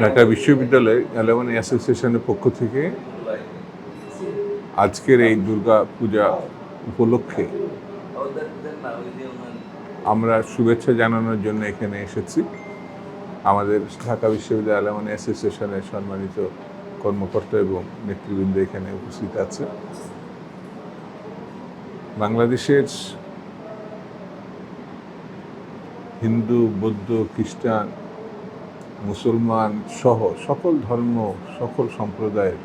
ঢাকা বিশ্ববিদ্যালয় অ্যালামনি অ্যাসোসিয়েশনের পক্ষ থেকে আজকের এই দুর্গা পূজা উপলক্ষে আমরা শুভেচ্ছা জানানোর জন্য এখানে এসেছি। আমাদের ঢাকা বিশ্ববিদ্যালয় অ্যালামনি অ্যাসোসিয়েশনের সম্মানিত কর্মকর্তা এবং নেতৃবৃন্দ এখানে উপস্থিত আছে। বাংলাদেশের হিন্দু, বৌদ্ধ, খ্রিস্টান মুসলমান সহ সকল ধর্ম, সকল সম্প্রদায়ের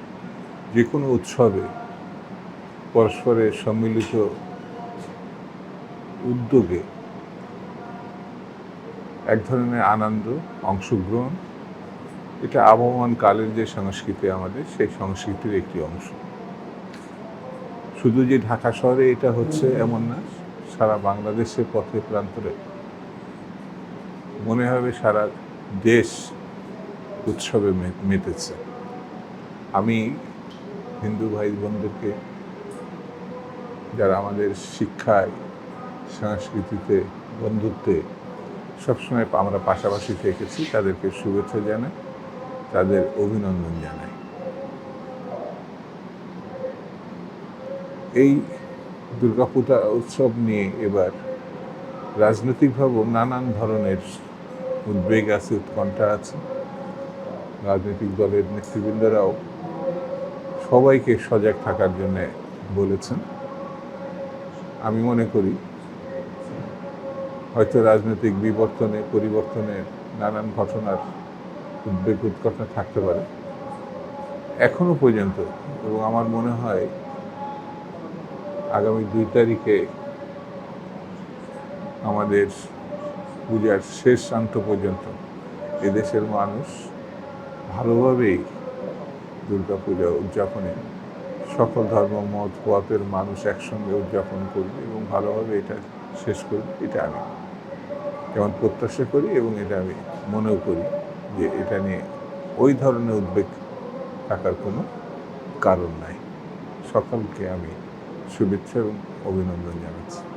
যে কোনো উৎসবে পরস্পরের সম্মিলিত উদ্যোগে এক ধরনের আনন্দ, অংশগ্রহণ, এটা আবহমান কালের যে সংস্কৃতি আমাদের, সেই সংস্কৃতির একটি অংশ। শুধু যে ঢাকা শহরে এটা হচ্ছে এমন না, সারা বাংলাদেশের পথে প্রান্তরে মনে হবে সারা দেশ উৎসবে মেতেছে। আমি হিন্দু ভাই বোনদেরকে যারা আমাদের শিক্ষায়, সংস্কৃতিতে, বন্ধুত্বে সবসময় আমরা পাশাপাশি থেকেছি, তাদেরকে শুভেচ্ছা জানাই, তাদের অভিনন্দন জানাই। এই দুর্গাপূজা উৎসব নিয়ে এবার রাজনৈতিকভাবেও নানান ধরনের উদ্বেগ আছে, উৎকণ্ঠা আছে। রাজনৈতিক দলের নেতৃবৃন্দরাও সবাইকে সজাগ থাকার জন্য বলেছেন। আমি মনে করি হয়তো রাজনৈতিক বিবর্তনে পরিবর্তনের নানান ঘটনার উদ্বেগ উৎকণ্ঠা থাকতে পারে। এখনও পর্যন্ত এবং আমার মনে হয় আগামী দুই তারিখে আমাদের পূজার শেষ শান্ত পর্যন্ত এদেশের মানুষ ভালোভাবেই দুর্গা পূজা উদযাপনে সকল ধর্ম, মত পথের মানুষ একসঙ্গে উদযাপন করবে এবং ভালোভাবে এটা শেষ করবে, এটা আমি যেমন প্রত্যাশা করি এবং এটা আমি মনেও করি যে এটা নিয়ে ওই ধরনের উদ্বেগ থাকার কোনো কারণ নাই। সকলকে আমি শুভেচ্ছা এবং অভিনন্দন জানাচ্ছি।